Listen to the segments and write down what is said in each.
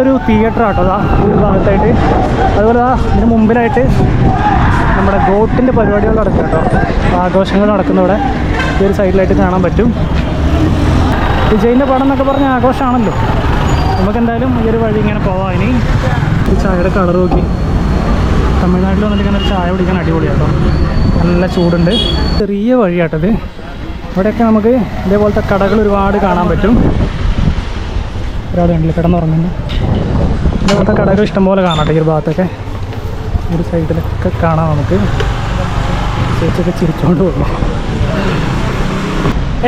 ഇതൊരു തിയേറ്റർ ആട്ടോ അതാ ഭാഗത്തായിട്ട്. അതുപോലെ ആ ഇതിന് മുമ്പിലായിട്ട് നമ്മുടെ ഗോട്ടിന്റെ പരിപാടികൾ നടക്കും കേട്ടോ. ആഘോഷങ്ങൾ നടക്കുന്ന ഇവിടെ. ഈ ഒരു സൈഡിലായിട്ട് കാണാൻ പറ്റും. വിജയിന്റെ പടം എന്നൊക്കെ പറഞ്ഞ ആഘോഷമാണല്ലോ നമുക്ക് എന്തായാലും ഈ ഒരു വഴി ഇങ്ങനെ പോവാം ഇനി. ഈ ചായയുടെ കളർ നോക്കി. തമിഴ്നാട്ടിൽ വന്നിട്ട് ഇങ്ങനെ ചായ കുടിക്കാൻ അടിപൊളിയാട്ടോ നല്ല ചൂടുണ്ട്. ചെറിയ വഴിയാട്ടത് ഇവിടെയൊക്കെ നമുക്ക് ഇതേപോലത്തെ കടകൾ ഒരുപാട് കാണാൻ പറ്റും. ഒരാൾ കണ്ടില്ല കിടന്നുറങ്ങുന്നു. ഇതേപോലത്തെ കടകൾ ഇഷ്ടംപോലെ കാണാം ഈ ഒരു ഭാഗത്തൊക്കെ. ഒരു സൈഡിലൊക്കെ കാണാം നമുക്ക്. ചേച്ചിയൊക്കെ ചിരിച്ചുകൊണ്ട് പോകുന്നു.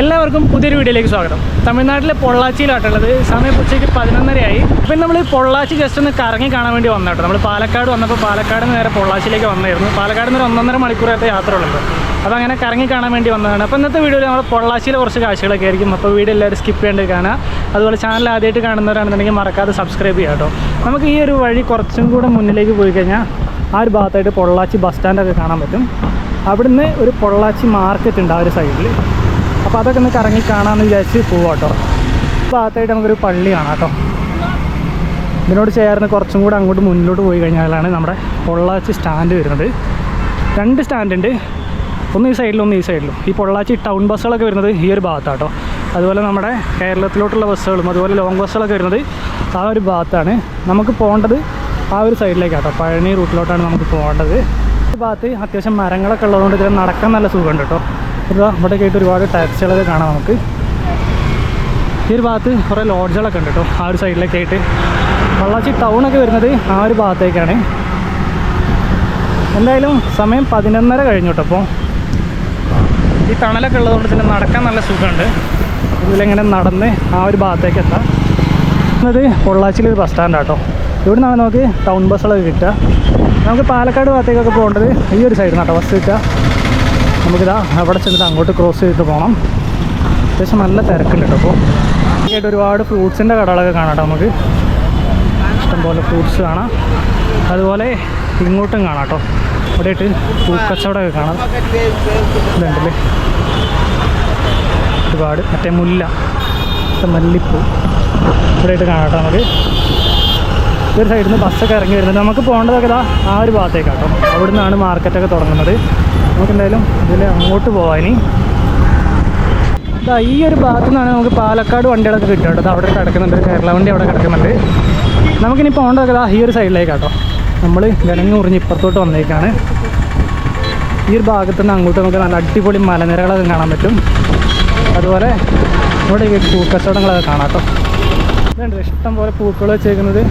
എല്ലാവർക്കും പുതിയൊരു വീഡിയോയിലേക്ക് സ്വാഗതം. തമിഴ്നാട്ടിലെ പൊള്ളാച്ചിയിലാട്ടുള്ളത് സമയം ഉച്ചയ്ക്ക് പതിനൊന്നരയായി. അപ്പം നമ്മൾ പൊള്ളാച്ചി ജസ്റ്റ് ഒന്ന് കറങ്ങി കാണാൻ വേണ്ടി വന്നേട്ടോ നമ്മൾ പാലക്കാട് വന്നപ്പോൾ പാലക്കാട് നിന്ന് നേരെ പൊള്ളാച്ചിയിലേക്ക് വന്നായിരുന്നു. പാലക്കാട് നിന്ന് ഒരു ഒന്നൊന്നര മണിക്കൂറത്തെ യാത്ര ഉള്ളത് അപ്പോൾ അങ്ങനെ കറങ്ങി കാണാൻ വേണ്ടി വന്നതാണ്. അപ്പോൾ ഇന്നത്തെ വീഡിയോയിൽ നമ്മൾ പൊള്ളാച്ചിയിലെ കുറച്ച് കാഴ്ചകളൊക്കെ ആയിരിക്കും. അപ്പോൾ വീഡിയോ എല്ലാവരും സ്കിപ്പ് ചെയ്യേണ്ടത് കാണാം. അതുപോലെ ചാനൽ ആദ്യമായിട്ട് കാണുന്നവരാണെന്നുണ്ടെങ്കിൽ മറക്കാതെ സബ്സ്ക്രൈബ് ചെയ്യാം കേട്ടോ. നമുക്ക് ഈ ഒരു വഴി കുറച്ചും കൂടെ മുന്നിലേക്ക് പോയി കഴിഞ്ഞാൽ ആ ഒരു ഭാഗത്തായിട്ട് പൊള്ളാച്ചി ബസ് സ്റ്റാൻഡൊക്കെ കാണാൻ പറ്റും. അവിടുന്ന് ഒരു പൊള്ളാച്ചി മാർക്കറ്റ് ഉണ്ട് ആ ഒരു സൈഡിൽ അപ്പോൾ അതൊക്കെ ഒന്ന് കറങ്ങി കാണാമെന്ന് വിചാരിച്ച് പോവാം കേട്ടോ ഭാഗത്തായിട്ട് നമുക്കൊരു പള്ളി കാണാം കേട്ടോ ഇതിനോട് ചേർന്ന് കുറച്ചും കൂടെ അങ്ങോട്ട് മുന്നോട്ട് പോയി കഴിഞ്ഞാലാണ് നമ്മുടെ പൊള്ളാച്ചി സ്റ്റാൻഡ് വരുന്നത്. രണ്ട് സ്റ്റാൻഡ് ഉണ്ട്. ഒന്ന് ഈ സൈഡിലും ഒന്ന് ഈ സൈഡിലും ഈ പൊള്ളാച്ചി ടൗൺ ബസ്സുകളൊക്കെ വരുന്നത് ഈ ഒരു ഭാഗത്താട്ടോ അതുപോലെ നമ്മുടെ കേരളത്തിലോട്ടുള്ള ബസ്സുകളും അതുപോലെ ലോങ് ബസ്സുകളൊക്കെ വരുന്നത് ആ ഒരു ഭാഗത്താണ്. നമുക്ക് പോകേണ്ടത് ആ ഒരു സൈഡിലേക്കാട്ടോ പഴനി റൂട്ടിലോട്ടാണ് നമുക്ക് പോകേണ്ടത്. ഭാഗത്ത് അത്യാവശ്യം മരങ്ങളൊക്കെ ഉള്ളതുകൊണ്ട് ഇതിൽ നടക്കാൻ നല്ല സുഖമുണ്ട് കേട്ടോ ഇതാ ഇവിടെ കേട്ട് ഒരുപാട് ടാക്സികളൊക്കെ കാണാം നമുക്ക്. ഈ ഒരു ഭാഗത്ത് കുറേ ലോഡ്ജുകളൊക്കെ ഉണ്ട് കേട്ടോ ആ ഒരു സൈഡിലൊക്കെ ആയിട്ട്. വള്ളാച്ചി ടൗണൊക്കെ വരുന്നത് ആ ഒരു ഭാഗത്തേക്കാണ്. എന്തായാലും സമയം പതിനൊന്നര കഴിഞ്ഞു കേട്ടോ അപ്പോൾ ഈ തണലൊക്കെ ഉള്ളതുകൊണ്ട് തന്നെ നടക്കാൻ നല്ല സുഖമുണ്ട്. ഇതിലിങ്ങനെ നടന്ന് ആ ഒരു ഭാഗത്തേക്ക് എത്താം. എന്നത് പൊള്ളാച്ചിയിൽ ഒരു ബസ് സ്റ്റാൻഡ് കേട്ടോ. ഇവിടെ നിന്നാണ് നമുക്ക് ടൗൺ ബസ്സുകളൊക്കെ കിട്ടുക. നമുക്ക് പാലക്കാട് ഭാഗത്തേക്കൊക്കെ പോകേണ്ടത് ഈ ഒരു സൈഡിൽ നിന്നാട്ടോ ബസ് കിട്ടുക. നമുക്കിതാ അവിടെ ചെന്നിട്ട് അങ്ങോട്ട് ക്രോസ് ചെയ്തിട്ട് പോകണം അത്യാവശ്യം നല്ല തിരക്കുണ്ട് കേട്ടോ അപ്പോൾ. ആയിട്ട് ഒരുപാട് ഫ്രൂട്ട്സിന്റെ കടകളൊക്കെ കാണാം കേട്ടോ നമുക്ക്. ഇഷ്ടംപോലെ ഫ്രൂട്ട്സ് കാണാം. അതുപോലെ ഇങ്ങോട്ടും കാണാം കേട്ടോ. ഇവിടെയായിട്ട് പൂക്കച്ചവടമൊക്കെ കാണാം. ഇതുണ്ടല്ലേ? ഒരുപാട്. മറ്റേ മുല്ല. മല്ലിപ്പൂ. ഇവിടെയായിട്ട് കാണാം നമുക്ക്. ഒരു സൈഡിൽ നിന്ന് ബസ്സൊക്കെ ഇറങ്ങി വരുന്നുണ്ട്. നമുക്ക് പോകേണ്ടതൊക്കെ ആ ഒരു ഭാഗത്തേക്കാട്ടോ അവിടുന്നാണ് മാർക്കറ്റൊക്കെ തുടങ്ങുന്നത്. നമുക്ക് എന്തായാലും ഇതിൽ അങ്ങോട്ട് പോവാം ഇനി. ഈ ഒരു ഭാഗത്തു നിന്നാണ് നമുക്ക് പാലക്കാട് വണ്ടികളൊക്കെ കിട്ടും. കേട്ടോ അവിടെ കിടക്കുന്നുണ്ട്. കേരള വണ്ടി അവിടെ കിടക്കുന്നുണ്ട്. നമുക്കിനി പോകേണ്ടതൊക്കെ ഈ ഒരു സൈഡിലേക്കാട്ടോ നമ്മൾ ഗനങ്ങ് മുറിഞ്ഞ് ഇപ്പുറത്തോട്ട് വന്നേക്കാണ്. ഈ ഒരു ഭാഗത്തു നിന്ന് അങ്ങോട്ട് നമുക്ക് നല്ല അടിപൊളി മലനിരകളൊക്കെ കാണാൻ പറ്റും. അതുപോലെ ഇവിടെ പൂക്കച്ചവടങ്ങളൊക്കെ കാണാം കേട്ടോ. ഇതുണ്ട് ഇഷ്ടം പോലെ പൂക്കൾ വെച്ചേക്കുന്നത്.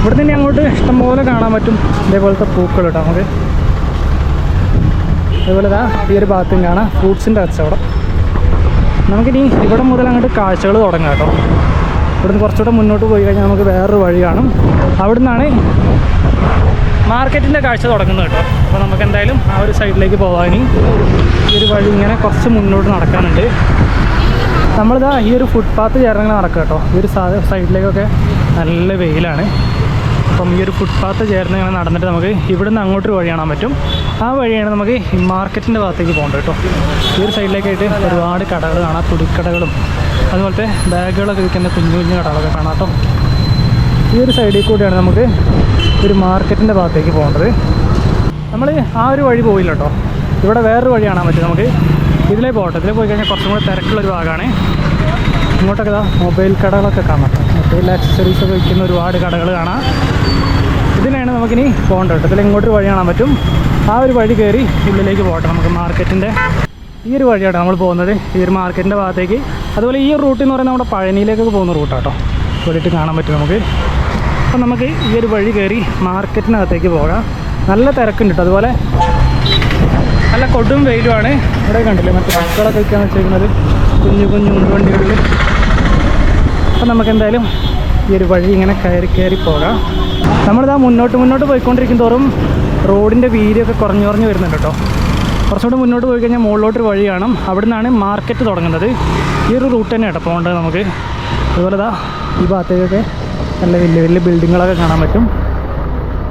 ഇവിടെ നിന്ന് അങ്ങോട്ട് ഇഷ്ടം പോലെ കാണാൻ പറ്റും. ഇതേപോലത്തെ പൂക്കൾ കേട്ടോ നമുക്ക്. അതുപോലെ ഇതാ ഈ ഒരു ഭാഗത്തും കാണാം ഫ്രൂട്ട്സിന്റെ കച്ചവടം. നമുക്കിനി ഇവിടെ മുതൽ അങ്ങോട്ട് കാഴ്ചകൾ തുടങ്ങാം കേട്ടോ. ഇവിടുന്ന് കുറച്ചുകൂടെ മുന്നോട്ട് പോയി കഴിഞ്ഞാൽ നമുക്ക് വേറൊരു വഴി കാണും. അവിടെ നിന്നാണ് മാർക്കറ്റിന്റെ കാഴ്ച തുടങ്ങുന്നത് കേട്ടോ. അപ്പോൾ നമുക്ക് എന്തായാലും ആ ഒരു സൈഡിലേക്ക് പോകാൻ ഈ ഒരു വഴി ഇങ്ങനെ കുറച്ച് മുന്നോട്ട് നടക്കാനുണ്ട് നമ്മളിതാ ഈ ഒരു ഫുട്പാത്ത് ചേർന്നങ്ങനെ നടക്കുക കേട്ടോ. ഈ ഒരു സൈഡിലേക്കൊക്കെ നല്ല വെയിലാണ്. അപ്പം ഈ ഒരു ഫുട്പാത്ത് ചേർന്ന് ഇങ്ങനെ നടന്നിട്ട് നമുക്ക് ഇവിടെ നിന്ന് അങ്ങോട്ടൊരു വഴി കാണാൻ പറ്റും. ആ വഴിയാണ് നമുക്ക് ഈ മാർക്കറ്റിന്റെ ഭാഗത്തേക്ക് പോകേണ്ടത് കേട്ടോ. ഈ ഒരു സൈഡിലേക്കായിട്ട് ഒരുപാട് കടകൾ കാണാം. തുണിക്കടകളും അതുപോലത്തെ ബാഗുകളൊക്കെ വിൽക്കുന്ന കുഞ്ഞു കുഞ്ഞു കടകളൊക്കെ കാണാം കേട്ടോ. ഈ ഒരു സൈഡിൽ കൂടിയാണ് നമുക്ക് ഒരു മാർക്കറ്റിന്റെ ഭാഗത്തേക്ക് പോകേണ്ടത്. നമ്മൾ ആ ഒരു വഴി പോയില്ല കേട്ടോ. ഇവിടെ വേറൊരു വഴി കാണാൻ പറ്റും നമുക്ക്. ഇതിലേ പോകട്ടെ. ഇതിലേ പോയി കഴിഞ്ഞാൽ കുറച്ചും കൂടെ തിരക്കുള്ളൊരു ഭാഗമാണ്. ഇങ്ങോട്ടൊക്കെ മൊബൈൽ കടകളൊക്കെ കാണാം. മൊബൈൽ ആക്സസറീസ് ഒക്കെ വിൽക്കുന്ന ഒരുപാട് കടകൾ കാണാം. ഇതിനാണ് നമുക്കിനി പോകേണ്ടത് കേട്ടോ. ഇതിൽ ഇങ്ങോട്ടൊരു വഴി കാണാൻ പറ്റും. ആ ഒരു വഴി കയറി ഉള്ളിലേക്ക് പോകട്ടെ നമുക്ക് മാർക്കറ്റിന്റെ ഈ ഒരു വഴിയാണ് നമ്മൾ പോകുന്നത്. ഈ ഒരു മാർക്കറ്റിന്റെ ഭാഗത്തേക്ക്. അതുപോലെ ഈ ഒരു റൂട്ടിൽ എന്ന് പറയുന്നത് നമ്മുടെ പഴനിയിലേക്കൊക്കെ പോകുന്ന റൂട്ടാട്ടോ വേണ്ടിയിട്ട് കാണാൻ പറ്റും നമുക്ക്. അപ്പം നമുക്ക് ഈ ഒരു വഴി കയറി മാർക്കറ്റിനകത്തേക്ക് പോകാം. നല്ല തിരക്കുണ്ട് കേട്ടോ. അതുപോലെ നല്ല കൊടും വെയിലുമാണ്. ഇവിടെ കണ്ടില്ലേ മറ്റേ മക്കളൊക്കെ വയ്ക്കാൻ വെച്ചിരിക്കുന്നത് കുഞ്ഞു കുഞ്ഞു ഉണ്ടുവണ്ടികളിൽ അപ്പം നമുക്ക് എന്തായാലും ഈ ഒരു വഴി ഇങ്ങനെ കയറി കയറി പോകാം. നമ്മളിതാ മുന്നോട്ട് മുന്നോട്ട് പോയിക്കൊണ്ടിരിക്കും തോറും റോഡിന്റെ വീതിയൊക്കെ കുറഞ്ഞു കുറഞ്ഞ് വരുന്നുണ്ട് കേട്ടോ. കുറച്ചുകൂടെ മുന്നോട്ട് പോയി കഴിഞ്ഞാൽ മുകളിലോട്ടൊരു വഴി കാണും. അവിടെ നിന്നാണ് മാർക്കറ്റ് തുടങ്ങുന്നത്. ഈ ഒരു റൂട്ട് തന്നെ കേട്ടോ പോകേണ്ടത് നമുക്ക്. അതുപോലെ ഇതാ ഈ ഭാഗത്തേക്കൊക്കെ നല്ല വലിയ വലിയ ബിൽഡിങ്ങുകളൊക്കെ കാണാൻ പറ്റും.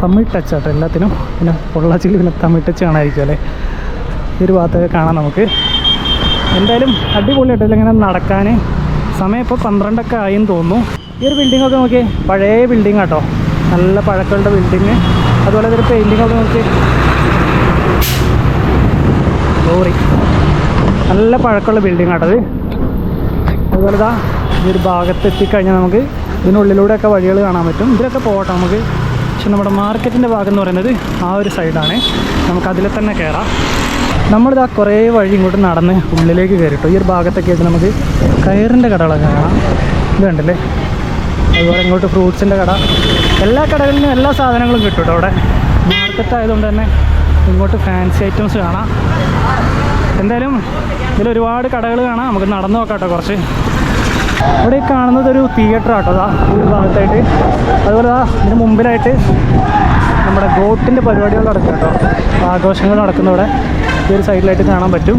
തമിഴ് ടച്ച് ആട്ടോ എല്ലാത്തിനും. പിന്നെ പൊള്ളാച്ചിൽ പിന്നെ തമിഴ് ടച്ച് കാണാതിരിക്കും അല്ലേ? ഈ ഒരു ഭാഗത്തൊക്കെ കാണാം നമുക്ക്. എന്തായാലും അടിപൊളിയായിട്ടല്ല ഇങ്ങനെ നടക്കാൻ സമയം ഇപ്പോൾ പന്ത്രണ്ടൊക്കെ ആയെന്ന് തോന്നുന്നു. ഈ ഒരു ബിൽഡിംഗ് ഒക്കെ നോക്കി പഴയ ബിൽഡിംഗ് ആട്ടോ. നല്ല പഴക്കമുള്ള ബിൽഡിങ് അതുപോലെ ഇതൊരു പെയിന്റിംഗ് ഒക്കെ നോക്കി ലോറി നല്ല പഴക്കമുള്ള ബിൽഡിംഗ് ആട്ടത് അതുപോലെ ഇതാ ഈ ഒരു ഭാഗത്ത് എത്തിക്കഴിഞ്ഞാൽ നമുക്ക് ഇതിനുള്ളിലൂടെയൊക്കെ വഴികൾ കാണാൻ പറ്റും. ഇതിലൊക്കെ പോകട്ടെ നമുക്ക്. പക്ഷെ നമ്മുടെ മാർക്കറ്റിന്റെ ഭാഗം എന്ന് പറയുന്നത് ആ ഒരു സൈഡാണ് നമുക്ക് അതിൽ തന്നെ കയറാം നമ്മളിതാ കുറേ വഴി ഇങ്ങോട്ട് നടന്ന് ഉള്ളിലേക്ക് കയറിട്ടോ. ഈ ഒരു ഭാഗത്തൊക്കെ ആയിട്ട് നമുക്ക് കയറിന്റെ കടകളൊക്കെ കാണാം. ഇത് കണ്ടില്ലേ അതുപോലെ ഇങ്ങോട്ട് ഫ്രൂട്ട്സിന്റെ കട. എല്ലാ കടകളിലും എല്ലാ സാധനങ്ങളും കിട്ടും കേട്ടോ അവിടെ. മാർക്കറ്റ് ആയതുകൊണ്ട് തന്നെ ഇങ്ങോട്ട് ഫാൻസി ഐറ്റംസ് കാണാം. എന്തായാലും ഇതിൽ ഒരുപാട് കടകൾ കാണാം. നമുക്ക് നടന്നു നോക്കാം കേട്ടോ കുറച്ച്. ഇവിടെ കാണുന്നത് ഒരു തിയേറ്റർ ആട്ടോ അതാ ഈ ഭാഗത്തായിട്ട്. അതുപോലെ ദാ ഇതിന് മുമ്പിലായിട്ട് നമ്മുടെ ഗോട്ടിന്റെ പരിപാടികൾ നടക്കും കേട്ടോ. ആഘോഷങ്ങൾ നടക്കുന്ന ഇവിടെ. ഈ ഒരു സൈഡിലായിട്ട് കാണാൻ പറ്റും.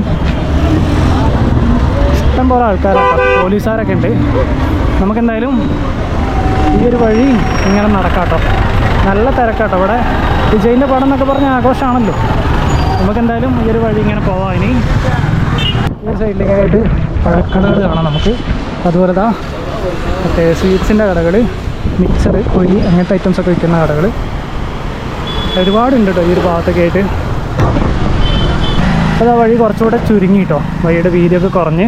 ഇഷ്ടം പോലെ ആൾക്കാരാണ് പോലീസുകാരൊക്കെ ഉണ്ട്. നമുക്കെന്തായാലും ഈ ഒരു വഴി ഇങ്ങനെ നടക്കാട്ടോ. നല്ല തിരക്കാട്ടോ ഇവിടെ. വിജയിന്റെ പടം എന്നൊക്കെ പറഞ്ഞ ആഘോഷമാണല്ലോ നമുക്കെന്തായാലും ഈ ഒരു വഴി ഇങ്ങനെ പോവാം ഇനി. ഈ സൈഡിലേക്കായിട്ട് പഴക്കടകൾ കാണാം നമുക്ക്. അതുപോലെ താ മറ്റേ സ്വീറ്റ്സിന്റെ കടകൾ മിക്സർ പൊരി അങ്ങനത്തെ ഐറ്റംസ് ഒക്കെ വിൽക്കുന്ന കടകൾ ഒരുപാടുണ്ട് കേട്ടോ ഈ ഒരു ഭാഗത്തൊക്കെ ആയിട്ട് അപ്പോൾ ആ വഴി കുറച്ചുകൂടെ ചുരുങ്ങി കേട്ടോ വഴിയുടെ വീതിയൊക്കെ കുറഞ്ഞ്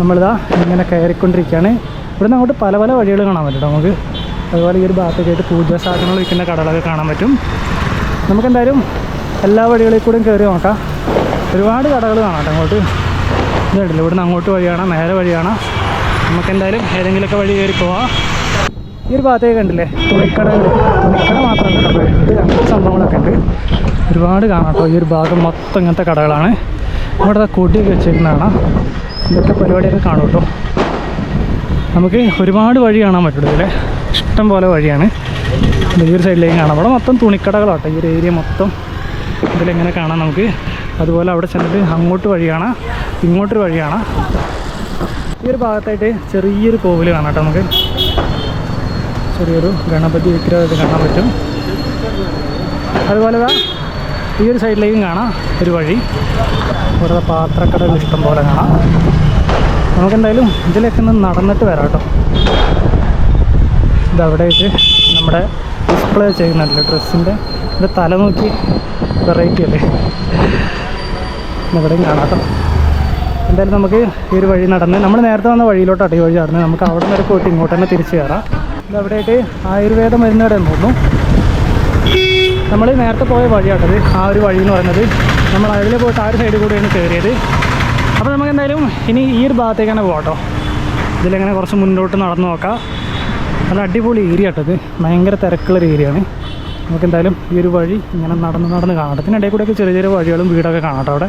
നമ്മളിതാ ഇങ്ങനെ കയറിക്കൊണ്ടിരിക്കുകയാണ്. ഇവിടെ നിന്ന് അങ്ങോട്ട് പല പല വഴികൾ കാണാൻ പറ്റും നമുക്ക്. അതുപോലെ ഈ ഒരു ഭാഗത്തൊക്കെ ആയിട്ട് പൂജാ സാധനങ്ങൾ വിൽക്കുന്ന കടകളൊക്കെ കാണാൻ പറ്റും. നമുക്കെന്തായാലും എല്ലാ വഴികളിൽ കൂടെയും കയറി നോക്കാം. ഒരുപാട് കടകൾ കാണാം അങ്ങോട്ട്. ഇതായിട്ടില്ല കണ്ടില്ല ഇവിടുന്ന് അങ്ങോട്ട് വഴിയാണ് നേരെ വഴിയാണ്. നമുക്കെന്തായാലും ഏതെങ്കിലുമൊക്കെ വഴി കയറി പോവാം. ഈ ഒരു ഭാഗത്തേക്ക് കണ്ടില്ലേ? തുണിക്കടകൾ തുണിക്കട മാത്രമല്ല അങ്ങനത്തെ സംഭവങ്ങളൊക്കെ ഉണ്ട്. ഒരുപാട് കാണാം കേട്ടോ ഈ ഒരു ഭാഗം മൊത്തം ഇങ്ങനത്തെ കടകളാണ്. ഇവിടെ കൂട്ടിയൊക്കെ വെച്ചിരിക്കുന്നതാണ്. ഇതൊക്കെ പരിപാടിയൊക്കെ കാണും കേട്ടോ. നമുക്ക് ഒരുപാട് വഴി കാണാൻ പറ്റുള്ളൂ ഇതിൽ ഇഷ്ടം പോലെ വഴിയാണ്. ഈ ഒരു സൈഡിലേക്ക് കാണാം. അവിടെ മൊത്തം തുണിക്കടകളാട്ടോ ഈ ഒരു ഏരിയ മൊത്തം. ഇതിലെങ്ങനെ കാണാം നമുക്ക്? അതുപോലെ അവിടെ ചെന്നിട്ട് അങ്ങോട്ട് വഴി കാണാം ഇങ്ങോട്ടൊരു വഴി കാണാം. ഈ ഒരു ഭാഗത്തായിട്ട് ചെറിയൊരു കോവിൽ കാണാം കേട്ടോ നമുക്ക്. ചെറിയൊരു ഗണപതി വിഗ്രഹമൊക്കെ കാണാൻ പറ്റും. അതുപോലെ ഈ ഒരു സൈഡിലേക്കും കാണാം ഒരു വഴി. ഓരോ പാത്രക്കടകൾ ഇഷ്ടം പോലെ കാണാം. നമുക്കെന്തായാലും ഇതിലേക്ക് ഒന്ന് നടന്നിട്ട് വരാം കേട്ടോ. ഇതവിടെയൊക്കെ നമ്മുടെ ഡിസ്പ്ലേ ചെയ്യുന്നുണ്ടല്ലോ ഡ്രസ്സിന്റെ. ഇവിടെ തല നോക്കി വെറൈറ്റി അല്ലേ? ഇവിടെയും കാണാം കേട്ടോ. എന്തായാലും നമുക്ക് ഈ ഒരു വഴി നടന്ന് നമ്മൾ നേരത്തെ വന്ന വഴിയിലോട്ടാണ് ഈ വഴി നടന്ന് നമുക്ക് അവിടെ നിന്ന് പോയിട്ട് ഇങ്ങോട്ട് തന്നെ തിരിച്ച് കയറാം. ഇതവിടെയായിട്ട് ആയുർവേദ മരുന്ന് മരുന്നുകട തോന്നുന്നു നമ്മൾ നേരത്തെ പോയ വഴിയാട്ടത് ആ ഒരു വഴി എന്ന് പറയുന്നത്. നമ്മൾ അതിൽ പോയിട്ട് ആ ഒരു സൈഡിൽ കൂടെയാണ് കയറിയത്. അപ്പോൾ നമുക്ക് എന്തായാലും ഇനി ഈ ഒരു ഭാഗത്തേക്ക് തന്നെ പോകട്ടോ കേട്ടോ ഇതിലെങ്ങനെ കുറച്ച് മുന്നോട്ട് നടന്നു നോക്കാം. നല്ല അടിപൊളി ഏരിയ കേട്ടത് ഭയങ്കര തിരക്കുള്ളൊരു ഏരിയയാണ് നമുക്ക് എന്തായാലും ഈ ഒരു വഴി ഇങ്ങനെ നടന്ന് നടന്ന് കാണാം. ഇതിനിടയിൽ കൂടെയൊക്കെ ചെറിയ ചെറിയ വഴികളും വീടൊക്കെ കാണാം അവിടെ.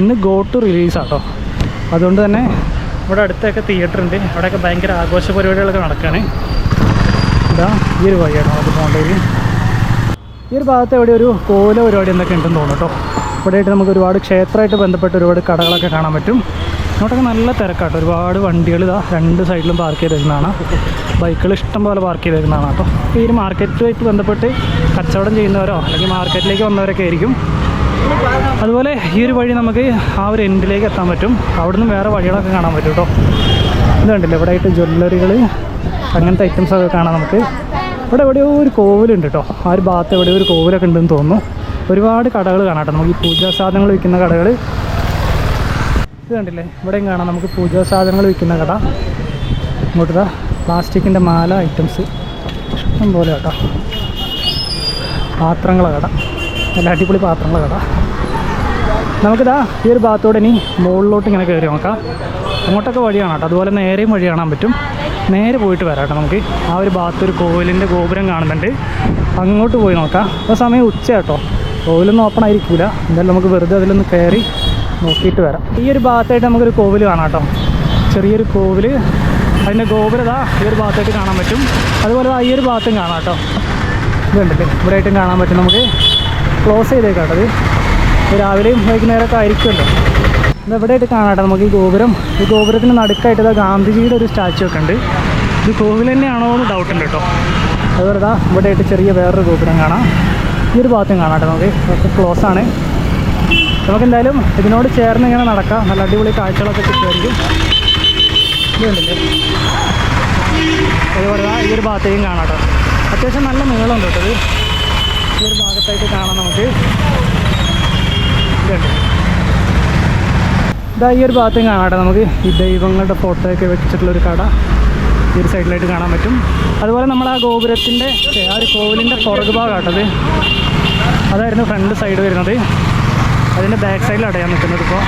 ഇന്ന് ഗോട്ട് റിലീസാട്ടോ അതുകൊണ്ട് തന്നെ ഇവിടെ അടുത്തൊക്കെ തിയേറ്റർ ഉണ്ട്. അവിടെയൊക്കെ ഭയങ്കര ആഘോഷ പരിപാടികളൊക്കെ നടക്കുകയാണ് ഇതാ ഈ ഒരു വഴിയാണ് അത് പോകേണ്ടത്. ഈ ഒരു ഭാഗത്ത് എവിടെ ഒരു കോല പരിപാടി എന്നൊക്കെ ഉണ്ടെന്ന് തോന്നുന്നു കേട്ടോ. ഇവിടെയായിട്ട് നമുക്ക് ഒരുപാട് ക്ഷേത്രമായിട്ട് ബന്ധപ്പെട്ട് ഒരുപാട് കടകളൊക്കെ കാണാൻ പറ്റും. ഇങ്ങോട്ടൊക്കെ നല്ല തിരക്കാട്ടോ. ഒരുപാട് വണ്ടികൾ ഇതാ രണ്ട് സൈഡിലും പാർക്ക് ചെയ്തേക്കുന്നതാണ് ബൈക്കുകൾ ഇഷ്ടം പോലെ പാർക്ക് ചെയ്തേക്കുന്നതാണ് അപ്പോൾ ഈ ഒരു മാർക്കറ്റുമായിട്ട് ബന്ധപ്പെട്ട് കച്ചവടം ചെയ്യുന്നവരോ അല്ലെങ്കിൽ മാർക്കറ്റിലേക്ക് വന്നവരൊക്കെ ആയിരിക്കും. അതുപോലെ ഈ ഒരു വഴി നമുക്ക് ആ ഒരു എൻഡിലേക്ക് എത്താൻ പറ്റും. അവിടുന്ന് വേറെ വഴികളൊക്കെ കാണാൻ പറ്റും കേട്ടോ ഇത് കണ്ടില്ലേ ഇവിടെ ആയിട്ട് ജ്വല്ലറികൾ അങ്ങനത്തെ ഐറ്റംസ് ഒക്കെ കാണാം നമുക്ക്. ഇവിടെ എവിടെയോ ഒരു കോവിലുണ്ട് കേട്ടോ ആ ഒരു ഭാഗത്ത് എവിടെയോ ഒരു കോവിലൊക്കെ ഉണ്ടെന്ന് തോന്നുന്നു. ഒരുപാട് കടകൾ കാണാം കേട്ടോ നമുക്ക് ഈ പൂജാ സാധനങ്ങൾ വിൽക്കുന്ന കടകൾ ഇത് കണ്ടില്ലേ ഇവിടെയും കാണാം നമുക്ക് പൂജാ സാധനങ്ങൾ വിൽക്കുന്ന കട. ഇങ്ങോട്ട് പ്ലാസ്റ്റിക്കിന്റെ മാല ഐറ്റംസ് ഇഷ്ടം പോലെ കേട്ടോ പാത്രങ്ങളെ കട. നല്ല അടിപൊളി പാത്രങ്ങളെ കട. നമുക്കിതാ ഈ ഒരു ഭാഗത്തോടെ ഇനി മുകളിലോട്ട് ഇങ്ങനെ കയറി നോക്കാം. അങ്ങോട്ടൊക്കെ വഴിയാണ് കേട്ടോ. അതുപോലെ നേരെയും വഴി കാണാൻ പറ്റും. നേരെ പോയിട്ട് വരാം കേട്ടോ നമുക്ക്. ആ ഒരു ഭാഗത്ത് ഒരു കോവിലിന്റെ ഗോപുരം കാണുന്നുണ്ട്. അങ്ങോട്ട് പോയി നോക്കാം. അപ്പോൾ സമയം ഉച്ച കേട്ടോ കോവിലൊന്നും ഓപ്പൺ ആയിരിക്കില്ല എന്തായാലും നമുക്ക് വെറുതെ അതിലൊന്ന് കയറി നോക്കിയിട്ട് വരാം. ഈ ഒരു ഭാഗത്തായിട്ട് നമുക്കൊരു കോവിൽ കാണാം കേട്ടോ. ചെറിയൊരു കോവിൽ അതിന്റെ ഗോപുരത ഈ ഒരു ഭാഗത്തായിട്ട് കാണാൻ പറ്റും. അതുപോലെ ഈ ഒരു ഭാഗത്തും കാണാം കേട്ടോ. ഇതുണ്ടല്ലേ ഇവിടെയായിട്ടും കാണാൻ പറ്റും നമുക്ക്. ക്ലോസ് ചെയ്തേക്കാം കേട്ടോ ഇത് രാവിലെയും വൈകുന്നേരമൊക്കെ ആയിരിക്കുമല്ലോ. ഇത് എവിടെയായിട്ട് കാണാട്ടെ നമുക്ക് ഈ ഗോപുരം ഈ ഗോപുരത്തിന് നടുക്കായിട്ട് ഗാന്ധിജിയുടെ ഒരു സ്റ്റാച്ചു ഒക്കെ ഉണ്ട്. ഇത് കോവിൽ തന്നെയാണോ എന്ന് ഡൗട്ട് ഉണ്ട് കേട്ടോ. അതുപോലെ ഇതാ ഇവിടെയായിട്ട് ചെറിയ വേറൊരു ഗോപുരം കാണാം. ഈ ഒരു ഭാഗത്തും കാണാട്ടെ നമുക്ക്. കുറച്ച് ക്ലോസ് ആണ്. നമുക്ക് എന്തായാലും ഇതിനോട് ചേർന്ന് ഇങ്ങനെ നടക്കാം. നല്ല അടിപൊളി കാഴ്ചകളൊക്കെ കിട്ടുമായിരിക്കും. അതുപോലെ ഈ ഒരു ഭാഗത്തേക്കും കാണാം അത്യാവശ്യം നല്ല നീളമുണ്ട് കേട്ടോ ഇത്. ഈ ഒരു ഭാഗത്തായിട്ട് കാണാം നമുക്ക്. ഇതുണ്ട് ഇതാ ഈ ഒരു ഭാഗത്തും കാണാം കേട്ടോ. നമുക്ക് ഈ ദൈവങ്ങളുടെ ഫോട്ടോ ഒക്കെ വെച്ചിട്ടുള്ളൊരു കട. ഈ ഒരു സൈഡിലായിട്ട് കാണാൻ പറ്റും. അതുപോലെ നമ്മൾ ആ ഗോപുരത്തിന്റെ ആ ഒരു കോവിലിന്റെ പുറകു ഭാഗമാട്ടത് അതായിരുന്നു ഫ്രണ്ട് സൈഡ് വരുന്നത്. അതിന്റെ ബാക്ക് സൈഡിലാണ് ഞാൻ നിൽക്കുന്നത് ഇപ്പോൾ.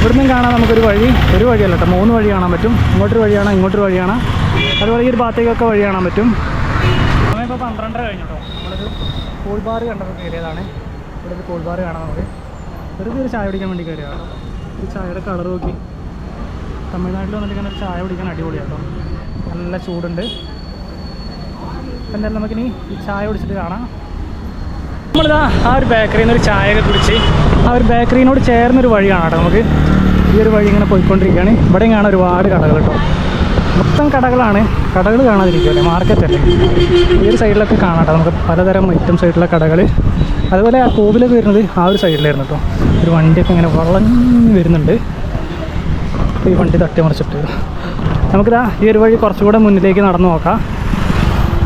ഇവിടുന്ന് കാണാൻ നമുക്കൊരു വഴി. ഒരു വഴിയല്ല കേട്ടോ. മൂന്ന് വഴി കാണാൻ പറ്റും. ഇങ്ങോട്ടൊരു വഴി കാണാം ഇങ്ങോട്ടൊരു വഴി കാണാം അതുപോലെ ഈ ഒരു ഭാഗത്തേക്കൊക്കെ വഴി കാണാൻ പറ്റും. നമ്മളിപ്പോൾ പന്ത്രണ്ടര കഴിഞ്ഞു കേട്ടോ. നമ്മളൊരു കൂൾ ബാർ കണ്ടപ്പോൾ കയറിയതാണ്. ഇവിടെ ഒരു കോൾബാർ കാണാം നമുക്ക്. വെറുതെ ഒരു ചായ കുടിക്കാൻ വേണ്ടി കയറിയതാണ് ഈ ചായയുടെ കളർ നോക്കി. തമിഴ്നാട്ടിൽ വന്നിട്ട് ഇങ്ങനെ ഒരു ചായ കുടിക്കാൻ അടിപൊളിയാണ് കേട്ടോ നല്ല ചൂടുണ്ട്. എന്തായാലും നമുക്കിനി ഈ ചായ കുടിച്ചിട്ട് കാണാം. നമ്മളിതാ ആ ഒരു ബേക്കറിയിൽ നിന്ന് ഒരു ചായയൊക്കെ കുടിച്ച് ആ ഒരു ബേക്കറിനോട് ചേർന്നൊരു വഴിയാണ് കേട്ടോ നമുക്ക്. ഈ ഒരു വഴി ഇങ്ങനെ പോയിക്കൊണ്ടിരിക്കുകയാണ്. ഇവിടെ കാണാൻ ഒരുപാട് കടകൾ കേട്ടോ മൊത്തം കടകളാണ്. കടകൾ കാണാതിരിക്കുമല്ലേ മാർക്കറ്റല്ലേ ഈ ഒരു സൈഡിലൊക്കെ കാണാം കേട്ടോ നമുക്ക്. പലതരം ഐറ്റംസ് ആയിട്ടുള്ള കടകൾ അതുപോലെ ആ കോവിലൊക്കെ വരുന്നത് ആ ഒരു സൈഡിലായിരുന്നു കേട്ടോ. ഒരു വണ്ടിയൊക്കെ ഇങ്ങനെ വളഞ്ഞ് വരുന്നുണ്ട്. ഈ വണ്ടി തട്ടിമറിച്ചിട്ട് നമുക്കിതാ ഈ ഒരു വഴി കുറച്ചുകൂടെ മുന്നിലേക്ക് നടന്നു നോക്കാം.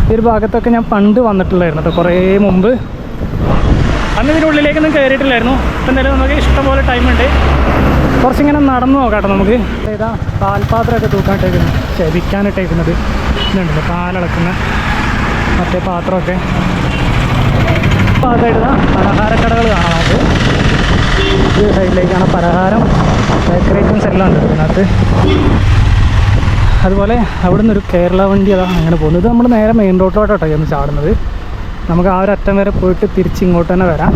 ഈ ഒരു ഭാഗത്തൊക്കെ ഞാൻ പണ്ട് വന്നിട്ടുള്ളായിരുന്നു കേട്ടോ കുറേ മുമ്പ്. അന്ന് ഇതിന്റെ ഉള്ളിലേക്കൊന്നും കയറിയിട്ടില്ലായിരുന്നു ഇപ്പം എന്തായാലും നമുക്ക് ഇഷ്ടംപോലെ ടൈമുണ്ട് കുറച്ചിങ്ങനെ നടന്നു നോക്കാം കേട്ടോ നമുക്ക്. ഏതാ പാൽപാത്രമൊക്കെ തൂക്കാനിട്ടേക്കുന്നത് ചവിക്കാനിട്ടേക്കുന്നത് ഇതുണ്ടല്ലോ പാലളക്കുന്ന മറ്റേ പാത്രമൊക്കെ. ഭാഗത്തായിട്ട് ഇതാ പലഹാരക്കടകൾ കാണാം നമുക്ക് ഈ സൈഡിലേക്കാണ് പലഹാരം ബേക്കറി ഐറ്റംസ് എല്ലാം ഉണ്ട് ഇതിനകത്ത്. അതുപോലെ അവിടെ നിന്നൊരു കേരള വണ്ടി അതാണ് അങ്ങനെ പോകുന്നത്. ഇത് നമ്മൾ നേരെ മെയിൻ റോഡിലോട്ടോട്ടോ ചെന്ന് ചാടുന്നത്. നമുക്ക് ആ ഒരു അറ്റം വരെ പോയിട്ട് തിരിച്ച് ഇങ്ങോട്ട് തന്നെ വരാം.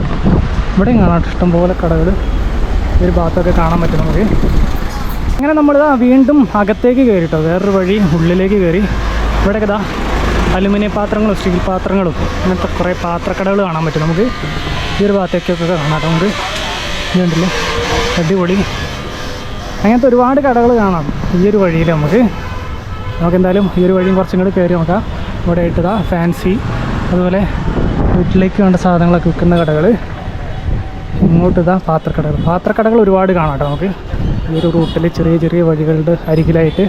ഇവിടെയും കാണാം ഇഷ്ടംപോലെ കടകൾ. ഒരു ഭാഗത്തൊക്കെ കാണാൻ പറ്റും നമുക്ക്. അങ്ങനെ നമ്മളിതാ വീണ്ടും അകത്തേക്ക് കയറി കേട്ടോ വേറൊരു വഴി ഉള്ളിലേക്ക് കയറി ഇവിടെയൊക്കെ ഇതാ അലുമിനിയം പാത്രങ്ങളും സ്റ്റീൽ പാത്രങ്ങളും അങ്ങനത്തെ കുറേ പാത്രക്കടകൾ കാണാൻ പറ്റും നമുക്ക്. ഈ ഒരു ഭാഗത്തേക്കൊക്കെ കാണാം. നമുക്ക് ഇതുണ്ടല്ലേ? അടിപൊളി. അങ്ങനത്തെ ഒരുപാട് കടകൾ കാണാം. ഈ ഒരു വഴിയിൽ നമുക്ക്. നമുക്ക് എന്തായാലും ഈ ഒരു വഴിയും കുറച്ചും കൂടി കയറി നോക്കാം. ഇവിടെ ഇട്ടതാ ഫാൻസി. അതുപോലെ വീട്ടിലേക്ക് വേണ്ട സാധനങ്ങളൊക്കെ വിൽക്കുന്ന കടകൾ ഇങ്ങോട്ട് ഇതാ പാത്രക്കടകൾ പാത്രക്കടകൾ ഒരുപാട് കാണാം കേട്ടോ നമുക്ക്. ഈ ഒരു റൂട്ടിൽ ചെറിയ ചെറിയ വഴികളുടെ അരികിലായിട്ട്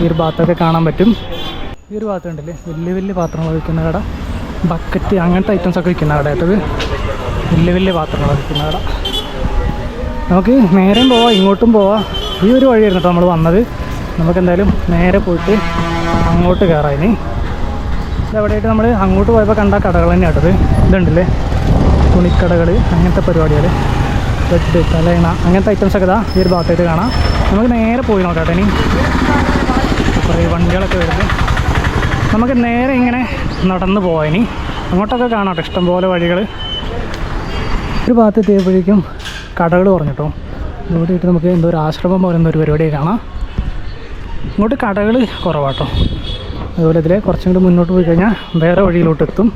ഈ ഒരു ഭാഗത്തൊക്കെ കാണാൻ പറ്റും. ഈ ഒരു ഭാഗത്ത് ഉണ്ടല്ലേ? വലിയ വലിയ പാത്രങ്ങൾ വിൽക്കുന്ന കട. ബക്കറ്റ് അങ്ങനത്തെ ഐറ്റംസ് ഒക്കെ വിൽക്കുന്ന കട കേട്ടത് വലിയ വലിയ പാത്രങ്ങൾ വിൽക്കുന്ന കട. നമുക്ക് നേരെയും പോവാം ഇങ്ങോട്ടും പോവാം. ഈ ഒരു വഴിയായിരുന്നു കേട്ടോ നമ്മൾ വന്നത്. നമുക്ക് എന്തായാലും നേരെ പോയിട്ട് അങ്ങോട്ട് കയറാം ഇനി. ഇതെവിടെയായിട്ട് നമ്മൾ അങ്ങോട്ട് പോയപ്പോൾ കണ്ട കടകൾ തന്നെയാണ് കേട്ടത് ഇതുണ്ടല്ലേ? തുണിക്കടകൾ അങ്ങനത്തെ പരിപാടികൾ ബെഡ് തലേണ അങ്ങനത്തെ ഐറ്റംസ് ഒക്കെ ഇതാ ഈ ഒരു ഭാഗത്തായിട്ട് കാണാം. നമുക്ക് നേരെ പോയി നോക്കാം കേട്ടോ ഇനി. കുറേ വണ്ടികളൊക്കെ വരുന്നത് നമുക്ക് നേരെ ഇങ്ങനെ നടന്നു പോയനി അങ്ങോട്ടൊക്കെ കാണാം ഇഷ്ടം പോലെ വഴികൾ ഒരു ഭാഗത്ത് എത്തിയപ്പോഴേക്കും കടകൾ കുറഞ്ഞിട്ടോ ഇവിടെ ഇട്ട് നമുക്ക് എന്തോ ഒരു ആശ്രമം പോലെ എന്തോ ഒരു പരിപാടി കാണാം. ഇങ്ങോട്ട് കടകൾ കുറവാട്ടോ. അതുപോലെ ഇതിലെ കുറച്ചും കൂടി മുന്നോട്ട് പോയി കഴിഞ്ഞാൽ വേറെ വഴിയിലോട്ട് എത്തും.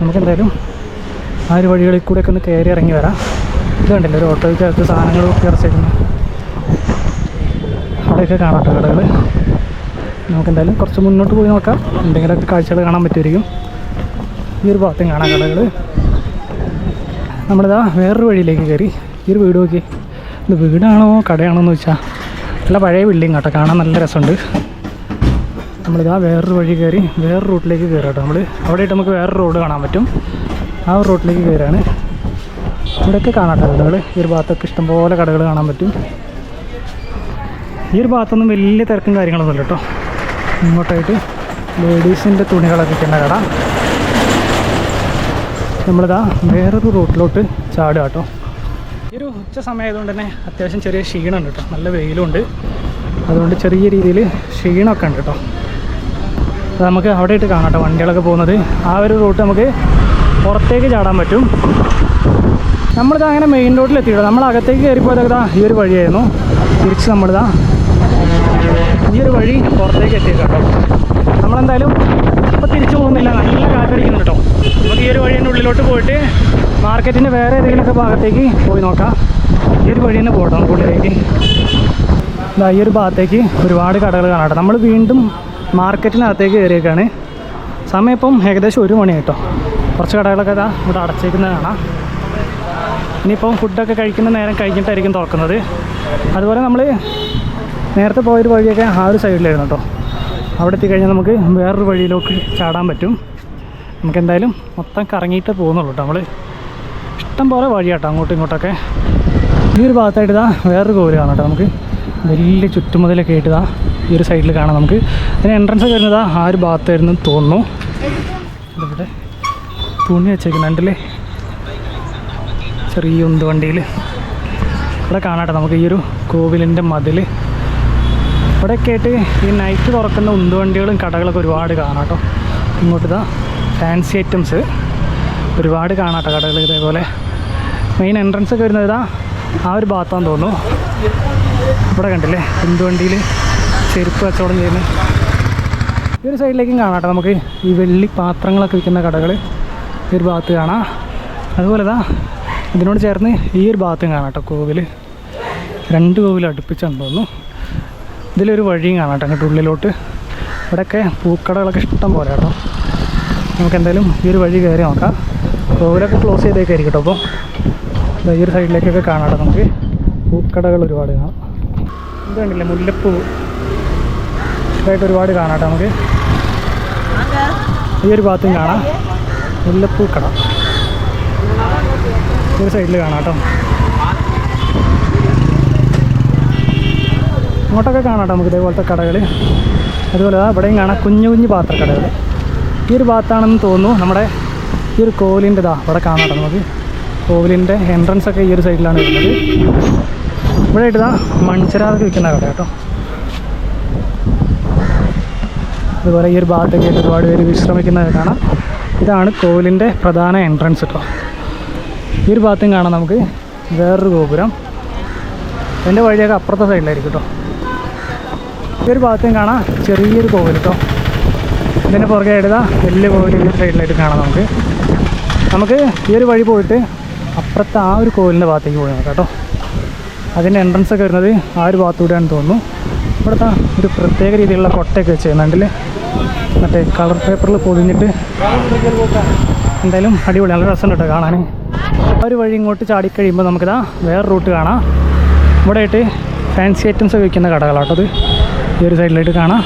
നമുക്ക് എന്തായാലും ആ ഒരു വഴികളിൽ കൂടെയൊക്കെ ഒന്ന് കയറി ഇറങ്ങി വരാം. ഇത് കണ്ടില്ല ഒരു ഓട്ടോയ്ക്കകത്ത് സാധനങ്ങൾ ഇറച്ചേക്കുന്നു അവിടെയൊക്കെ കാണാട്ടോ കടകൾ നമുക്ക് എന്തായാലും കുറച്ച് മുന്നോട്ട് പോയി നോക്കാം. എന്തെങ്കിലുമൊക്കെ കാഴ്ചകൾ കാണാൻ പറ്റുമായിരിക്കും. ഈ ഒരു ഭാഗത്തും കാണാൻ കടകൾ നമ്മളിതാ വേറൊരു വഴിയിലേക്ക് കയറി. ഈ ഒരു വീട് നോക്കി. ഇത് വീടാണോ കടയാണോ എന്ന് വെച്ചാൽ നല്ല പഴയ ബിൽഡിങ് കേട്ടോ കാണാൻ നല്ല രസമുണ്ട്. നമ്മളിതാ വേറൊരു വഴി കയറി വേറൊരു റൂട്ടിലേക്ക് കയറി കേട്ടോ നമ്മൾ അവിടെയായിട്ട് നമുക്ക് വേറൊരു റോഡ് കാണാൻ പറ്റും. ആ ഒരു റൂട്ടിലേക്ക് ഇവിടെയൊക്കെ കാണാം കടകൾ ഈ ഒരു ഭാഗത്തൊക്കെ ഇഷ്ടംപോലെ കടകൾ കാണാൻ പറ്റും. ഈ ഒരു ഭാഗത്തൊന്നും വലിയ തിരക്കും കാര്യങ്ങളൊന്നുമില്ല കേട്ടോ. ഇങ്ങോട്ടായിട്ട് ലേഡീസിന്റെ തുണികളൊക്കെ കിട്ടുന്ന കട. നമ്മളിതാ വേറൊരു റൂട്ടിലോട്ട് ചാടുക കേട്ടോ. ഈ ഒരു ഉച്ച സമയമായതുകൊണ്ട് തന്നെ അത്യാവശ്യം ചെറിയ ക്ഷീണമുണ്ട് കേട്ടോ. നല്ല വെയിലുണ്ട് അതുകൊണ്ട് ചെറിയ രീതിയിൽ ക്ഷീണമൊക്കെ ഉണ്ട് കേട്ടോ. അത് നമുക്ക് അവിടെ ഇട്ട് കാണാം കേട്ടോ വണ്ടികളൊക്കെ പോകുന്നത്. ആ ഒരു റൂട്ട് നമുക്ക് പുറത്തേക്ക് ചാടാൻ പറ്റും. നമ്മളിതാ അങ്ങനെ മെയിൻ റോഡിൽ എത്തിയിട്ടോ നമ്മൾ അകത്തേക്ക് കയറിപ്പോയതൊക്കെ ഈ ഒരു വഴിയായിരുന്നു. തിരിച്ച് നമ്മളിതാ ഈ ഒരു വഴി പുറത്തേക്ക് എത്തിയത് കേട്ടോ. നമ്മളെന്തായാലും ഇപ്പോൾ തിരിച്ചു പോകുന്നില്ല. നല്ല കാറ്റടിക്കുന്നു കേട്ടോ. നമുക്ക് ഈ ഒരു വഴി തന്നെ ഉള്ളിലോട്ട് പോയിട്ട് മാർക്കറ്റിന്റെ വേറെ ഏതെങ്കിലുമൊക്കെ ഭാഗത്തേക്ക് പോയി നോക്കാം. ഈ ഒരു വഴി തന്നെ പോകട്ടോ നമുക്ക് ഉള്ളിലേക്ക് ഈ ഒരു ഭാഗത്തേക്ക് ഒരുപാട് കടകൾ കാണാം നമ്മൾ വീണ്ടും മാർക്കറ്റിനകത്തേക്ക് കയറിയേക്കാണ്. സമയം ഇപ്പം ഏകദേശം ഒരു മണി കേട്ടോ. കുറച്ച് കടകളൊക്കെ ഇതാ ഇവിടെ അടച്ചേക്കുന്നത് കാണാം. ഇനിയിപ്പം ഫുഡൊക്കെ കഴിക്കുന്ന നേരം കഴിഞ്ഞിട്ടായിരിക്കും തുറക്കുന്നത്. അതുപോലെ നമ്മൾ നേരത്തെ പോയൊരു വഴിയൊക്കെ ആ ഒരു സൈഡിലായിരുന്നു കേട്ടോ. അവിടെ എത്തിക്കഴിഞ്ഞാൽ നമുക്ക് വേറൊരു വഴിയിലേക്ക് ചാടാൻ പറ്റും. നമുക്ക് എന്തായാലും മൊത്തം കറങ്ങിയിട്ടേ പോകുന്നുള്ളൂ കേട്ടോ നമ്മൾ ഇഷ്ടം പോലെ വഴിയാട്ടോ അങ്ങോട്ടും ഇങ്ങോട്ടൊക്കെ. ഈ ഒരു ഭാഗത്തായിട്ട് ഇതാ വേറൊരു കോവിൽ കാണാം കേട്ടോ നമുക്ക്. വലിയ ചുറ്റുമുതലൊക്കെ ആയിട്ട് ഇതാ ഈ ഒരു സൈഡിൽ കാണാം നമുക്ക്. അതിന് എൻട്രൻസ് ഒക്കെ വരുന്നത് ആ ഒരു ഭാഗത്തായിരുന്നു തോന്നുന്നു. ഇതിവിടെ തുണി വെച്ചേക്കുന്നുണ്ടല്ലേ? ചെറിയ ഉന്ത് വണ്ടിയിൽ ഇവിടെ കാണാട്ടെ നമുക്ക് ഈ ഒരു കോവിലിന്റെ മതിൽ ഇവിടെയൊക്കെ ആയിട്ട് ഈ നൈറ്റ് തുറക്കുന്ന ഉന്തുവണ്ടികളും കടകളൊക്കെ ഒരുപാട് കാണാം കേട്ടോ. ഇങ്ങോട്ട് ഇതാ ഫാൻസി ഐറ്റംസ് ഒരുപാട് കാണാം കേട്ടോ കടകൾ ഇതേപോലെ. മെയിൻ എൻട്രൻസ് ഒക്കെ വരുന്നത് ഇതാ ആ ഒരു ഭാഗത്താന്ന് തോന്നുന്നു. ഇവിടെ കണ്ടില്ലേ? ഉന്തുവണ്ടിയിൽ ചെരുപ്പ് കച്ചവടം ചെയ്യുന്ന. ഈ ഒരു സൈഡിലേക്കും കാണാം കേട്ടോ നമുക്ക്. ഈ വെള്ളി പാത്രങ്ങളൊക്കെ വിൽക്കുന്ന കടകൾ ഈ ഒരു ഭാഗത്ത് കാണാം. അതുപോലെ ഇതാ ഇതിനോട് ചേർന്ന് ഈ ഒരു ഭാഗത്തും കാണാം കേട്ടോ കോവിൽ രണ്ട് കോവിൽ അടുപ്പിച്ചാണ് തോന്നുന്നു. ഇതിലൊരു വഴിയും കാണാം കേട്ടോ അങ്ങോട്ട് ഉള്ളിലോട്ട്. ഇവിടെയൊക്കെ പൂക്കടകളൊക്കെ ഇഷ്ടം പോലെ കേട്ടോ. നമുക്ക് എന്തായാലും ഈ ഒരു വഴി കയറി നോക്കാം. കോവിലൊക്കെ ക്ലോസ് ചെയ്തേക്കായിരിക്കും കേട്ടോ അപ്പോൾ ഈ ഒരു സൈഡിലേക്കൊക്കെ കാണാം കേട്ടോ നമുക്ക്. പൂക്കടകൾ ഒരുപാട് കാണാം. ഇത് കണ്ടില്ലേ മുല്ലപ്പൂ. ഇതായിട്ട് ഒരുപാട് കാണാം കേട്ടോ നമുക്ക്. ഈ ഒരു ഭാഗത്തും കാണാം. മുല്ലപ്പൂ കട ഈ ഒരു സൈഡിൽ കാണാം കേട്ടോ. ഇങ്ങോട്ടൊക്കെ കാണാം നമുക്ക് ഇതേപോലത്തെ കടകൾ അതുപോലെ ഇവിടെയും കാണാം കുഞ്ഞു കുഞ്ഞു പാത്രക്കടകൾ ഈ ഒരു ഭാഗത്താണെന്ന് തോന്നുന്നു നമ്മുടെ ഈ ഒരു കോവിലിന്റെ ഇതാ ഇവിടെ കാണാം നമുക്ക്. കോവിലിന്റെ എൻട്രൻസ് ഒക്കെ ഈ ഒരു സൈഡിലാണ് വരുന്നത്. ഇവിടെ ഇതാ മൺചരാതൊക്കെ വിൽക്കുന്ന കട കേട്ടോ. അതുപോലെ ഈ ഒരു ഭാഗത്തൊക്കെ ആയിട്ട് ഒരുപാട് പേര് വിശ്രമിക്കുന്നത് കാണാം. ഇതാണ് കോവിലിന്റെ പ്രധാന എൻട്രൻസ് കേട്ടോ. ഈ ഒരു ഭാഗത്തും കാണാം നമുക്ക്. വേറൊരു ഗോപുരം. എന്റെ വഴിയൊക്കെ അപ്പുറത്തെ സൈഡിലായിരിക്കും കേട്ടോ. ഒരു ഭാഗത്തും കാണാം. ചെറിയൊരു കോവിൽ കേട്ടോ ഇതിന്റെ പുറകെ ആയിട്ട് വലിയ കോവിൽ സൈഡിലായിട്ട് കാണാം നമുക്ക്. നമുക്ക് ഈ ഒരു വഴി പോയിട്ട് അപ്പുറത്തെ ആ ഒരു കോവിലിന്റെ ഭാഗത്തേക്ക് പോയി നോക്കാം കേട്ടോ അതിന്റെ എൻട്രൻസ് ഒക്കെ വരുന്നത് ആ ഒരു ഭാഗത്തൂടെയാണെന്ന് തോന്നുന്നു. ഇവിടുത്തെ ഒരു പ്രത്യേക രീതിയിലുള്ള കൊട്ടയൊക്കെ വെച്ച് വെച്ചിരുന്നുണ്ടല്ലേ മറ്റേ കളർ പേപ്പറിൽ പൊതിഞ്ഞിട്ട് എന്തായാലും അടിപൊളി നല്ല രസമുണ്ട് കേട്ടോ കാണാൻ ആ ഒരു വഴി ഇങ്ങോട്ട് ചാടിക്കഴിയുമ്പോൾ നമുക്കിതാ വേറെ റൂട്ട് കാണാം. ഇവിടെ ആയിട്ട് ഫാൻസി ഐറ്റംസ് ഒക്കെ കടകളാട്ടോ അത് ഈ ഒരു സൈഡിലായിട്ട് കാണാം.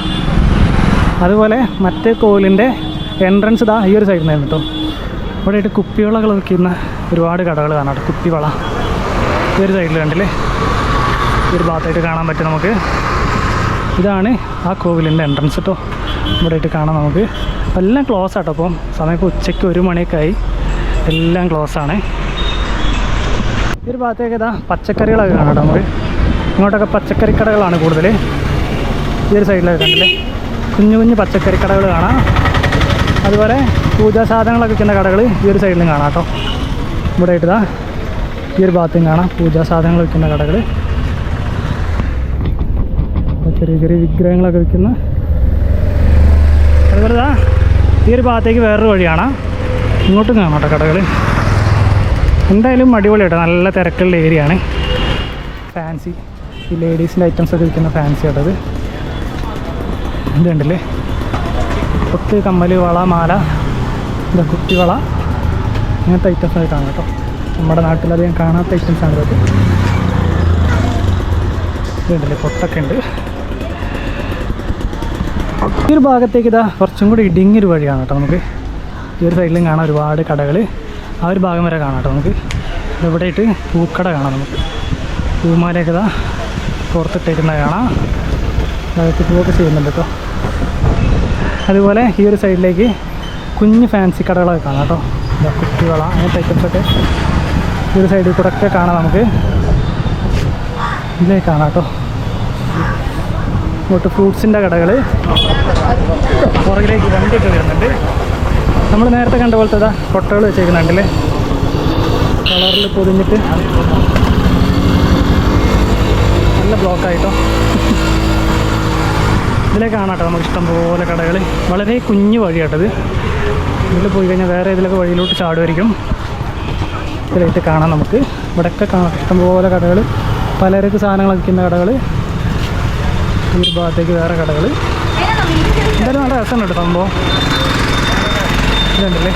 അതുപോലെ മറ്റേ കോവിലിന്റെ എൻട്രൻസ് ഇതാ ഈ ഒരു സൈഡിൽ നിന്നായിരുന്നു കേട്ടോ ഇവിടെ ആയിട്ട് കുപ്പിവളകൾ വിൽക്കുന്ന ഒരുപാട് കടകൾ കാണാം കേട്ടോ കുപ്പിവള. ഈ ഒരു സൈഡിൽ കണ്ടില്ലേ? ഈ ഒരു ഭാഗത്തായിട്ട് കാണാൻ പറ്റും നമുക്ക്. ഇതാണ് ആ കോവിലിന്റെ എൻട്രൻസ് കേട്ടോ ഇവിടെ ആയിട്ട് കാണാം നമുക്ക്. എല്ലാം ക്ലോസ് ആട്ടോ അപ്പം സമയം ഉച്ചയ്ക്ക് ഒരു മണിയൊക്കെ ആയി എല്ലാം ക്ലോസ് ആണ്. ഈ ഒരു ഭാഗത്തേക്ക് ഇതാ പച്ചക്കറികളൊക്കെ കാണാം നമുക്ക്. ഇങ്ങോട്ടൊക്കെ പച്ചക്കറി കടകളാണ് കൂടുതൽ ഈ ഒരു സൈഡിലൊക്കെ കണ്ടില്ലേ? കുഞ്ഞു കുഞ്ഞു പച്ചക്കറി കടകൾ കാണാം. അതുപോലെ പൂജാ സാധനങ്ങളൊക്കെ വിൽക്കുന്ന കടകൾ ഈ ഒരു സൈഡിലും കാണാം കേട്ടോ. ഇവിടെ ആയിട്ട് ഇതാ ഈ ഒരു ഭാഗത്തും കാണാം പൂജാ സാധനങ്ങൾ വിൽക്കുന്ന കടകൾ ചെറിയ ചെറിയ വിഗ്രഹങ്ങളൊക്കെ വിൽക്കുന്ന അതുപോലെ ഇതാ ഈ ഒരു ഭാഗത്തേക്ക് വേറൊരു വഴിയാണ് ഇങ്ങോട്ടും കാണാം കേട്ടോ കടകൾ എന്തായാലും അടിപൊളി കേട്ടോ. നല്ല തിരക്കുള്ള ഏരിയ ആണ്. ഫാൻസി ഈ ലേഡീസിന്റെ ഐറ്റംസ് ഒക്കെ വിൽക്കുന്ന ഫാൻസി കേട്ടത് ഇത് കണ്ടില്ലേ കൊത്ത് കമ്മൽ വള മാല എന്താ കുത്തിവള അങ്ങനത്തെ ഐറ്റംസ് ആയി കാണാം കേട്ടോ. നമ്മുടെ നാട്ടിലധികം കാണാത്ത ഐറ്റംസ് ആണ് ഇതൊക്കെ. ഇതുണ്ടല്ലേ? പൊട്ടൊക്കെ ഉണ്ട്. ഈ ഒരു ഭാഗത്തേക്ക് ഇതാ കുറച്ചും കൂടി ഇടുങ്ങിയൊരു വഴിയാണ് കേട്ടോ നമുക്ക്. ഈ ഒരു സൈഡിലും കാണാം ഒരുപാട് കടകൾ. ആ ഒരു ഭാഗം വരെ കാണാം കേട്ടോ നമുക്ക്. ഇവിടെയിട്ട് പൂക്കട കാണാം നമുക്ക്. പൂമാലയൊക്കെ ഇതാ പുറത്തിട്ടേക്കുന്നത് കാണാം. പൂവൊക്കെ ചെയ്യുന്നുണ്ട് കേട്ടോ അതുപോലെ ഈ ഒരു സൈഡിലേക്ക് കുഞ്ഞ് ഫാൻസി കടകളൊക്കെ കാണാം കേട്ടോ കുട്ടികള അങ്ങനത്തെ ഐറ്റംസൊക്കെ ഈ ഒരു സൈഡിൽ കൂടെ ഒക്കെ കാണാം നമുക്ക്. ഇതിലേക്ക് കാണാം കേട്ടോ ഇങ്ങോട്ട് ഫ്രൂട്ട്സിന്റെ കടകൾ പുറകിലേക്ക് വണ്ടിയൊക്കെ വരുന്നുണ്ട്. നമ്മൾ നേരത്തെ കണ്ട പോലത്തെ ഇതാ കൊട്ടകൾ വെച്ചേക്കുന്നുണ്ടല്ലേ? കളറിൽ പൊതിഞ്ഞിട്ട് നല്ല ബ്ലോക്കായിട്ടോ ഇതിലേക്ക് കാണാട്ടോ നമുക്ക് ഇഷ്ടം പോലെ കടകൾ. വളരെ കുഞ്ഞു വഴിയാട്ടത് ഇതിൽ പോയി കഴിഞ്ഞാൽ വേറെ ഇതിലൊക്കെ വഴിയിലോട്ട് ചാടുമായിരിക്കും. ഇതിലായിട്ട് കാണാം നമുക്ക്. ഇവിടെയൊക്കെ കാണാം ഇഷ്ടംപോലെ കടകൾ. പലചരക്ക് സാധനങ്ങൾ വയ്ക്കുന്ന കടകൾ. ഈ ഭാഗത്തേക്ക് വേറെ കടകൾ. എന്തായാലും നല്ല രസമുണ്ട് കേട്ടോ സംഭവം. ഇതുണ്ടല്ലേ?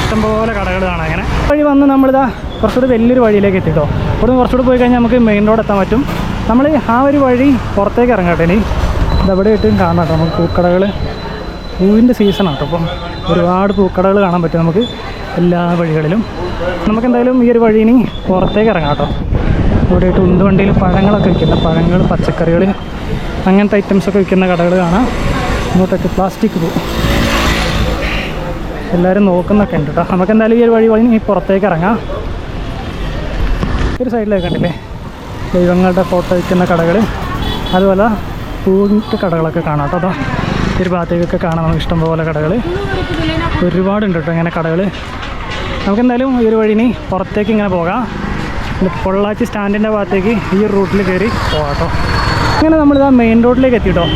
ഇഷ്ടംപോലെ കടകൾ കാണാം അങ്ങനെ വഴി വന്ന് നമ്മളിതാ കുറച്ചുകൂടി വലിയൊരു വഴിയിലേക്ക് എത്തി കേട്ടോ ഇവിടുന്ന് കുറച്ചുകൂടി പോയി കഴിഞ്ഞാൽ നമുക്ക് മെയിൻ റോഡ് എത്താൻ പറ്റും. നമ്മൾ ആ ഒരു വഴി പുറത്തേക്ക് ഇറങ്ങട്ടെ ഇനി. ഇതവിടെ ആയിട്ടും കാണാം കേട്ടോ നമുക്ക് പൂക്കടകൾ പൂവിന്റെ സീസണാണ് കേട്ടോ അപ്പം ഒരുപാട് പൂക്കടകൾ കാണാൻ പറ്റും നമുക്ക് എല്ലാ വഴികളിലും. നമുക്ക് എന്തായാലും ഈ ഒരു വഴി ഇനി പുറത്തേക്ക് ഇറങ്ങാം കേട്ടോ. ഇവിടെ ആയിട്ട് ഉന്തുവണ്ടിയിൽ പഴങ്ങളൊക്കെ വിൽക്കുന്ന പഴങ്ങൾ പച്ചക്കറികൾ അങ്ങനത്തെ ഐറ്റംസൊക്കെ വിൽക്കുന്ന കടകൾ കാണാം. ഇങ്ങോട്ടൊക്കെ പ്ലാസ്റ്റിക് പൂ. എല്ലാവരും നോക്കുന്നൊക്കെ ഉണ്ട് കേട്ടോ. നമുക്ക് എന്തായാലും ഈ ഒരു വഴി വഴി പുറത്തേക്ക് ഇറങ്ങാം. ഒരു സൈഡിലേക്ക് കണ്ടില്ലേ? ദൈവങ്ങളുടെ ഫോട്ടോ വയ്ക്കുന്ന കടകൾ അതുപോലെ പൂവിന്റെ കടകളൊക്കെ കാണാം കേട്ടോ. അതാ ഈ ഒരു ഭാഗത്തേക്കൊക്കെ കാണാം നമുക്ക് ഇഷ്ടംപോലെ കടകൾ ഒരുപാടുണ്ട് കേട്ടോ ഇങ്ങനെ കടകൾ നമുക്ക് എന്തായാലും ഈ ഒരു വഴിനി പുറത്തേക്ക് ഇങ്ങനെ പോകാം. പൊള്ളാച്ചി സ്റ്റാൻഡിന്റെ ഭാഗത്തേക്ക് ഈ റൂട്ടിൽ കയറി പോകാം കേട്ടോ. അങ്ങനെ നമ്മളിതാ മെയിൻ റോഡിലേക്ക് എത്തി കേട്ടോ.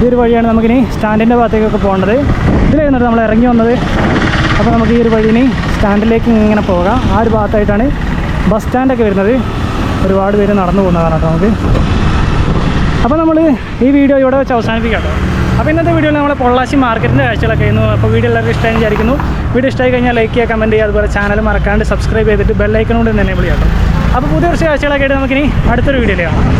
ഈ ഒരു വഴിയാണ് നമുക്കിനി സ്റ്റാൻഡിന്റെ ഭാഗത്തേക്കൊക്കെ പോകേണ്ടത്. ഇതിലായിരുന്നു നമ്മൾ ഇറങ്ങി വന്നത്. അപ്പോൾ നമുക്ക് ഈ ഒരു വഴി ഇനി സ്റ്റാൻഡിലേക്ക് ഇങ്ങനെ പോകാം. ആ ഒരു ഭാഗത്തായിട്ടാണ് ബസ് സ്റ്റാൻഡൊക്കെ വരുന്നത്. ഒരുപാട് പേര് നടന്നു പോകുന്നതാണ് കേട്ടോ നമുക്ക്. അപ്പോൾ നമ്മൾ ഈ വീഡിയോ ഇവിടെ വെച്ച് അവസാനിപ്പിക്കാം അപ്പോൾ ഇന്നത്തെ വീഡിയോയിൽ നമ്മൾ പൊള്ളാശി മാർക്കറ്റിന്റെ കാഴ്ചകളൊക്കെ ആയിരുന്നു. അപ്പോൾ വീഡിയോ എല്ലാവർക്കും ഇഷ്ടമായി വിചാരിക്കുന്നു. വീഡിയോ ഇഷ്ടമായി കഴിഞ്ഞാൽ ലൈക്ക് ചെയ്യുക കമന്റ് ചെയ്യുക അതുപോലെ ചാനൽ മറക്കാണ്ട് സബ്സ്ക്രൈബ് ചെയ്തിട്ട് ബെല്ലൈക്കൺ കൊണ്ട് തന്നെ വിളിക്കാം അപ്പോൾ പുതിയ കുറച്ച് കാഴ്ചകളൊക്കെ ആയിട്ട് നമുക്കിനി അടുത്തൊരു വീഡിയോയിൽ കാണാം.